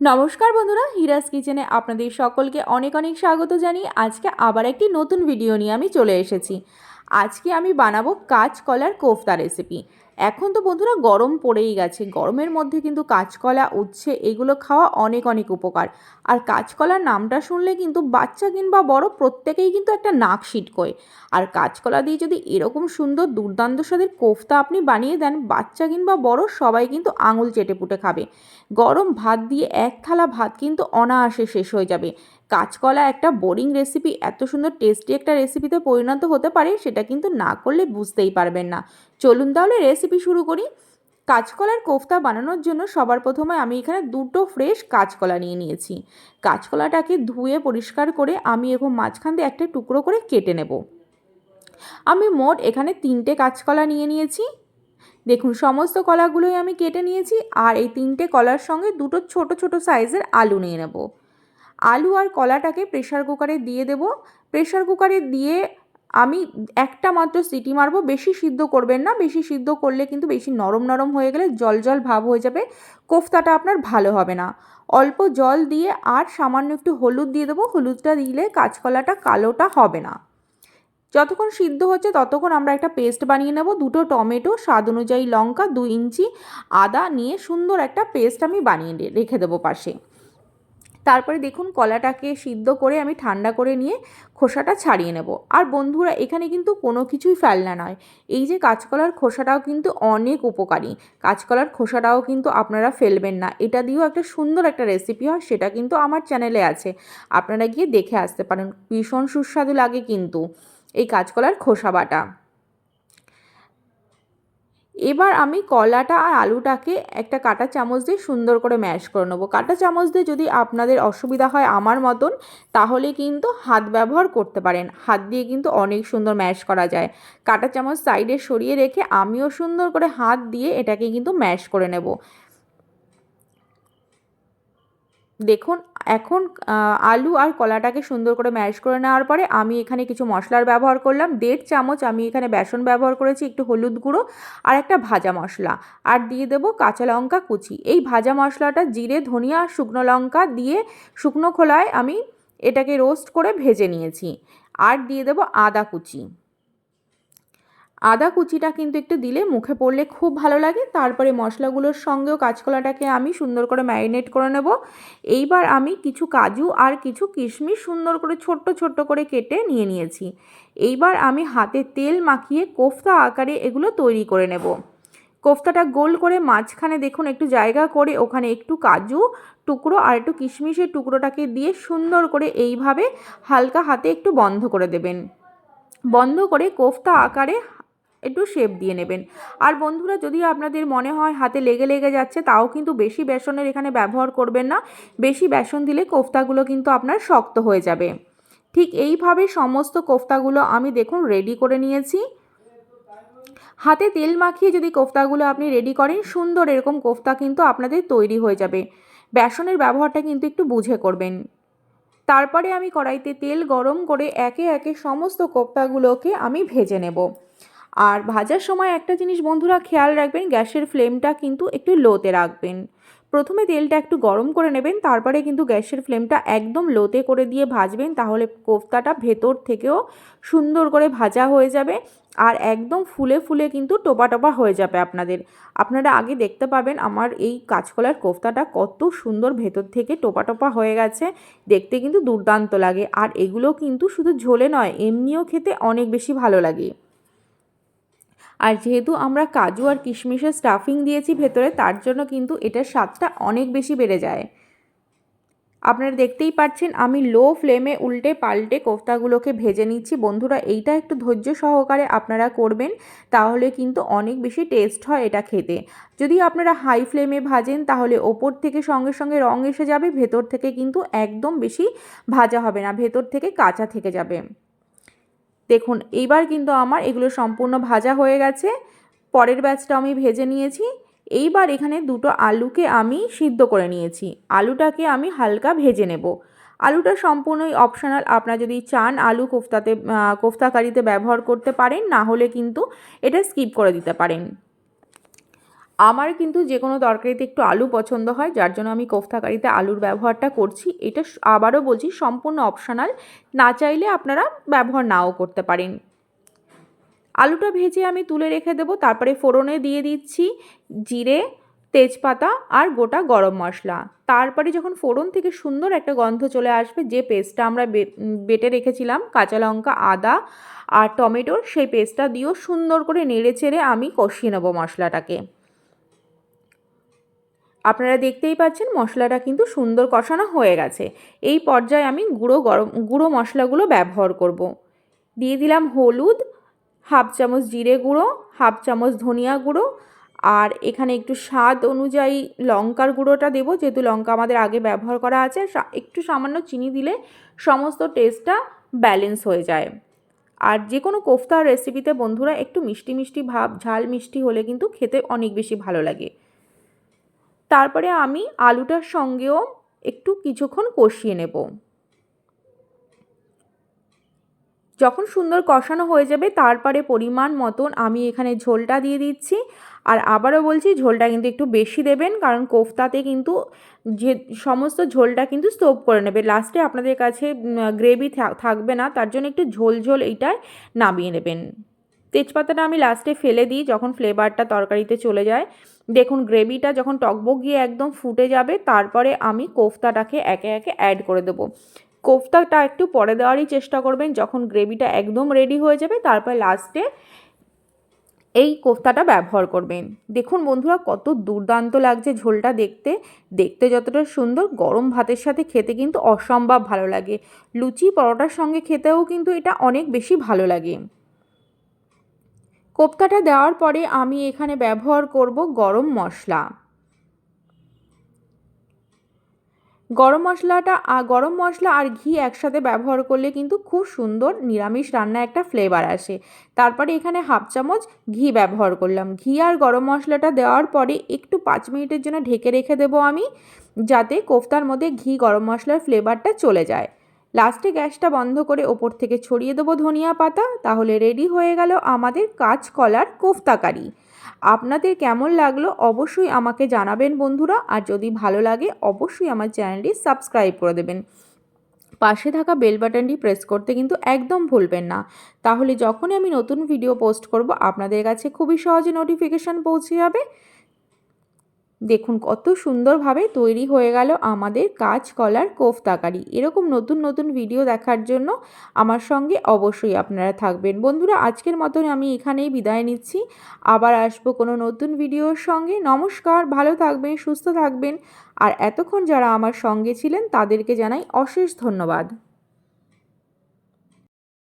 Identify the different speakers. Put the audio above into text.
Speaker 1: নমস্কার বন্ধুরা হিরাজ কিচেনে আপনাদের সকলকে অনেক অনেক স্বাগত জানি আজকে আবার একটি নতুন ভিডিও নিয়ে আমি চলে এসেছি। আজকে আমি বানাবো কাঁচকলার কোফতা রেসিপি এখন তো বন্ধুরা গরম পড়েই গেছে। গরমের মধ্যে কিন্তু কাঁচকলা, উচ্ছে এগুলো খাওয়া অনেক অনেক উপকার। আর কাঁচকলার নামটা শুনলে কিন্তু বাচ্চা কিংবা বড় প্রত্যেকেই কিন্তু একটা নাক সিটকোয়। আর কাঁচকলা দিয়ে যদি এরকম সুন্দর দুর্দান্ত স্বাদের কোফতা আপনি বানিয়ে দেন, বাচ্চা কিংবা বড় সবাই কিন্তু আঙুল চেটে পুটে খাবে। গরম ভাত দিয়ে এক থালা ভাত কিন্তু অনায়াসে শেষ হয়ে যাবে। কাঁচকলা একটা বোরিং রেসিপি এত সুন্দর টেস্টি একটা রেসিপিতে পরিণত হতে পারে, সেটা কিন্তু না করলে বুঝতেই পারবেন না। চলুন তাহলে রেসিপি শুরু করি। কাঁচকলার কোফতা বানানোর জন্য সবার প্রথমে আমি এখানে দুটো ফ্রেশ কাঁচকলা নিয়ে নিয়েছি। কাঁচকলাটাকে ধুয়ে পরিষ্কার করে আমি এখন মাঝখান দিয়ে একটা টুকরো করে কেটে নেব। আমি মোট এখানে তিনটে কাঁচকলা নিয়ে নিয়েছি। দেখুন, সমস্ত কলাগুলোই আমি কেটে নিয়েছি, আর এই তিনটে কলার সঙ্গে দুটো ছোট ছোট সাইজের আলু নিয়ে নেব। আলু আর কলাটাকে প্রেশার কুকারে দিয়ে দেব। প্রেশার কুকারে দিয়ে আমি একটা মাত্র সিটি মারবো। বেশি সিদ্ধ করবেন না। বেশি সিদ্ধ করলে কিন্তু বেশি নরম নরম হয়ে গেলে জল জল ভাব হয়ে যাবে। কোফতাটা আপনার ভালো হবে না। অল্প জল দিয়ে আর সামান্য একটু হলুদ দিয়ে দেবো। হলুদটা দিলে কাঁচকলাটা কালোটা হবে না। যতক্ষণ সিদ্ধ হচ্ছে ততক্ষণ আমরা একটা পেস্ট বানিয়ে নেব। দুটো টমেটো, স্বাদ অনুযায়ী লঙ্কা দু ইঞ্চি আদা নিয়ে সুন্দর একটা পেস্ট আমি বানিয়ে রেখে দেবো পাশে। তারপরে দেখুন কলাটাকে সিদ্ধ করে আমি ঠান্ডা করে নিয়ে খোসাটা ছাড়িয়ে নেব। আর বন্ধুরা, এখানে কিন্তু কোনো কিছুই ফেলনা নয়। এই যে কাঁচকলার খোসাটাও কিন্তু অনেক উপকারী। কাঁচকলার খোসাটাও কিন্তু আপনারা ফেলবেন না। এটা দিয়েও একটা সুন্দর একটা রেসিপি হয়, সেটা কিন্তু আমার চ্যানেলে আছে। আপনারা গিয়ে দেখে আসতে পারেন। ভীষণ সুস্বাদু লাগে কিন্তু এই কাঁচকলার খোসা বাটা। এবার আমি কলাটা আর আলুটাকে একটা কাটা চামচ দিয়ে সুন্দর করে ম্যাশ করে নেব। কাটা চামচ দিয়ে যদি আপনাদের অসুবিধা হয় আমার মতন, তাহলে কিন্তু হাত ব্যবহার করতে পারেন। হাত দিয়ে কিন্তু অনেক সুন্দর ম্যাশ করা যায়। কাটা চামচ সাইডে সরিয়ে রেখে আমিও সুন্দর করে হাত দিয়ে এটাকে কিন্তু ম্যাশ করে নেব। দেখুন এখন আলু আর কলাটাকে সুন্দর করে ম্যাশ করে নেওয়ার পরে আমি এখানে কিছু মশলার ব্যবহার করলাম। দেড় চামচ আমি এখানে বেসন ব্যবহার করেছি, একটু হলুদ গুঁড়ো আর একটা ভাজা মশলা। আর দিয়ে দেবো কাঁচা লঙ্কা কুচি। এই ভাজা মশলাটা জিরে, ধনিয়া আর শুকনো লঙ্কা দিয়ে শুকনো খোলায় আমি এটাকে রোস্ট করে ভেজে নিয়েছি। আর দিয়ে দেবো আদা কুচি। আদা কুচিটা কিন্তু একটু দিলে মুখে পড়লে খুব ভালো লাগে। তারপরে মশলাগুলোর সঙ্গেও কাঁচকলাটাকে আমি সুন্দর করে ম্যারিনেট করে নেব। এইবার আমি কিছু কাজু আর কিছু কিশমিশ সুন্দর করে ছোট্ট ছোট্ট করে কেটে নিয়ে নিয়েছি। এইবার আমি হাতে তেল মাখিয়ে কোফতা আকারে এগুলো তৈরি করে নেব। কোফতাটা গোল করে মাঝখানে দেখুন একটু জায়গা করে ওখানে একটু কাজু টুকরো আর একটু কিশমিশের টুকরোটাকে দিয়ে সুন্দর করে এইভাবে হালকা হাতে একটু বন্ধ করে দেবেন। বন্ধ করে কোফতা আকারে একটু শেপ দিয়ে নেবেন। আর বন্ধুরা, যদি আপনাদের মনে হয় হাতে লেগে লেগে যাচ্ছে, তাও কিন্তু বেশি বেসনের এখানে ব্যবহার করবেন না। বেশি বেসন দিলে কোফতাগুলো কিন্তু আপনার শক্ত হয়ে যাবে। ঠিক এইভাবে সমস্ত কোফতাগুলো আমি দেখুন রেডি করে নিয়েছি। হাতে তেল মাখিয়ে যদি কোফতাগুলো আপনি রেডি করেন, সুন্দর এরকম কোফতা কিন্তু আপনাদের তৈরি হয়ে যাবে। বেসনের ব্যবহারটা কিন্তু একটু বুঝে করবেন। তারপরে আমি কড়াইতে তেল গরম করে একে একে সমস্ত কোফতাগুলোকে আমি ভেজে নেব। আর ভাজার সময় একটা জিনিস বন্ধুরা খেয়াল রাখবেন, গ্যাসের ফ্লেমটা কিন্তু একটু লোতে রাখবেন। প্রথমে তেলটা একটু গরম করে নেবেন, তারপরে কিন্তু গ্যাসের ফ্লেমটা একদম লোতে করে দিয়ে ভাজবেন, তাহলে কোফতাটা ভেতর থেকেও সুন্দর করে ভাজা হয়ে যাবে আর একদম ফুলে ফুলে কিন্তু টোপা টোপা হয়ে যাবে আপনাদের। আপনারা আগে দেখতে পাবেন আমার এই কাঁচকলার কোফতাটা কত সুন্দর ভেতর থেকে টোপা টোপা হয়ে গেছে, দেখতে কিন্তু দুর্দান্ত লাগে। আর এগুলো কিন্তু শুধু ঝোলে নয়, এমনিও খেতে অনেক বেশি ভালো লাগে। আর যেহেতু আমরা কাজু আর কিশমিশের স্টাফিং দিয়েছি ভেতরে, তার জন্য কিন্তু এটার স্বাদটা অনেক বেশি বেড়ে যায়। আপনারা দেখতেই পাচ্ছেন, আমি লো ফ্লেমে উল্টে পাল্টে কোফতাগুলোকে ভেজে নিচ্ছি। বন্ধুরা, এইটা একটু ধৈর্য সহকারে আপনারা করবেন, তাহলে কিন্তু অনেক বেশি টেস্ট হয় এটা খেতে। যদি আপনারা হাই ফ্লেমে ভাজেন, তাহলে ওপর থেকে সঙ্গে সঙ্গে রং এসে যাবে, ভেতর থেকে কিন্তু একদম বেশি ভাজা হবে না, ভেতর থেকে কাঁচা থেকে যাবে। দেখুন, এইবার কিন্তু আমার এগুলো সম্পূর্ণ ভাজা হয়ে গেছে। পরের ব্যাচটা আমি ভেজে নিয়েছি। এইবার এখানে দুটো আলুকে আমি সিদ্ধ করে নিয়েছি। আলুটাকে আমি হালকা ভেজে নেব। আলুটা সম্পূর্ণই অপশনাল আপনারা যদি চান আলু কোফতাতে কোফতাকারিতে ব্যবহার করতে পারেন, না হলে কিন্তু এটা স্কিপ করে দিতে পারেন। আমার কিন্তু যে কোনো তরকারিতে একটু আলু পছন্দ হয়, যার জন্য আমি কোফতা কারিতে আলুর ব্যবহারটা করছি। এটা আবারও বলছি, সম্পূর্ণ অপশনাল না চাইলে আপনারা ব্যবহার নাও করতে পারেন। আলুটা ভেজে আমি তুলে রেখে দেবো, তারপরে ফোড়নে দিয়ে দিচ্ছি জিরে, তেজপাতা আর গোটা গরম মশলা। তারপরে যখন ফোড়ন থেকে সুন্দর একটা গন্ধ চলে আসবে, যে পেস্টটা আমরা বেটে রেখেছিলাম, কাঁচা লঙ্কা, আদা আর টমেটোর, সেই পেস্টটা দিয়েও সুন্দর করে নেড়ে চেড়ে আমি কষিয়ে নেব মশলাটাকে। আপনারা দেখতেই পাচ্ছেন মশলাটা কিন্তু সুন্দর কষানো হয়ে গেছে। এই পর্যায়ে আমি গুঁড়ো গরম, গুঁড়ো মশলাগুলো ব্যবহার করব। দিয়ে দিলাম হলুদ, হাফ চামচ জিরে গুঁড়ো, হাফ চামচ ধনিয়া গুঁড়ো, আর এখানে একটু স্বাদ অনুযায়ী লঙ্কার গুঁড়োটা দেবো। যেহেতু লঙ্কা আমাদের আগে ব্যবহার করা আছে একটু সামান্য চিনি দিলে সমস্ত টেস্টটা ব্যালেন্স হয়ে যায়। আর যে কোনো কোফতার রেসিপিতে বন্ধুরা একটু মিষ্টি মিষ্টি ভাব, ঝাল মিষ্টি হলে কিন্তু খেতে অনেক বেশি ভালো লাগে। তারপরে আমি আলুটার সঙ্গেও একটু কিছুক্ষণ কষিয়ে নেব। যখন সুন্দর কষানো হয়ে যাবে, তারপরে পরিমাণ মতন আমি এখানে ঝোলটা দিয়ে দিচ্ছি। আর আবারও বলছি, ঝোলটা কিন্তু একটু বেশি দেবেন, কারণ কোফতাতে কিন্তু যে সমস্ত ঝোলটা কিন্তু স্টোভ করে নেবে। লাস্টে আপনাদের কাছে গ্রেভি থাকবে না, তার জন্য একটু ঝোল ঝোল এইটায় নামিয়ে নেবেন। তেজপাতাটা আমি লাস্টে ফেলে দিই যখন ফ্লেভারটা তরকারিতে চলে যায়। দেখুন, গ্রেভিটা যখন টকবক গিয়ে একদম ফুটে যাবে, তারপরে আমি কোফতাটাকে একে একে অ্যাড করে দেবো। কোফতাটা একটু পরে দেওয়ারই চেষ্টা করবেন, যখন গ্রেভিটা একদম রেডি হয়ে যাবে, তারপর লাস্টে এই কোফতাটা ব্যবহার করবেন। দেখুন বন্ধুরা, কত দুর্দান্ত লাগছে ঝোলটা দেখতে। দেখতে যতটা সুন্দর, গরম ভাতের সাথে খেতে কিন্তু অসম্ভব ভালো লাগে। লুচি পরোটার সঙ্গে খেতেও কিন্তু এটা অনেক বেশি ভালো লাগে। কোপ্তাটা দেওয়ার পরে আমি এখানে ব্যবহার করব গরম মশলা। গরম মশলাটা গরম মশলা আর ঘি একসাথে ব্যবহার করলে কিন্তু খুব সুন্দর নিরামিষ রান্না একটা ফ্লেভার আসে। তারপরে এখানে হাফ চামচ ঘি ব্যবহার করলাম। ঘি আর গরম মশলাটা দেওয়ার পরে একটু পাঁচ মিনিটের জন্য ঢেকে রেখে দেবো আমি, যাতে কোফতার মধ্যে ঘি গরম মশলার ফ্লেভারটা চলে যায়। লাস্টে গ্যাসটা বন্ধ করে ওপর থেকে ছড়িয়ে দেবো ধনিয়া পাতা, তাহলে রেডি হয়ে গেল আমাদের কাঁচকলার কোফতাকারি। আপনাদের কেমন লাগল অবশ্যই আমাকে জানাবেন বন্ধুরা, আর যদি ভালো লাগে অবশ্যই আমার চ্যানেলটি সাবস্ক্রাইব করে দেবেন। পাশে থাকা বেল বাটনটি প্রেস করতে কিন্তু একদম ভুলবেন না। তাহলে যখনই আমি নতুন ভিডিও পোস্ট করব, আপনাদের কাছে খুবই সহজে নোটিফিকেশান পৌঁছে যাবে। দেখুন কত সুন্দরভাবে তৈরি হয়ে গেল আমাদের কাঁচকলার কোফতাকারি। এরকম নতুন নতুন ভিডিও দেখার জন্য আমার সঙ্গে অবশ্যই আপনারা থাকবেন। বন্ধুরা, আজকের মতন আমি এখানেই বিদায় নিচ্ছি। আবার আসব কোনো নতুন ভিডিওর সঙ্গে। নমস্কার, ভালো থাকবেন, সুস্থ থাকবেন। আর এতক্ষণ যারা আমার সঙ্গে ছিলেন তাদেরকে জানাই অশেষ ধন্যবাদ।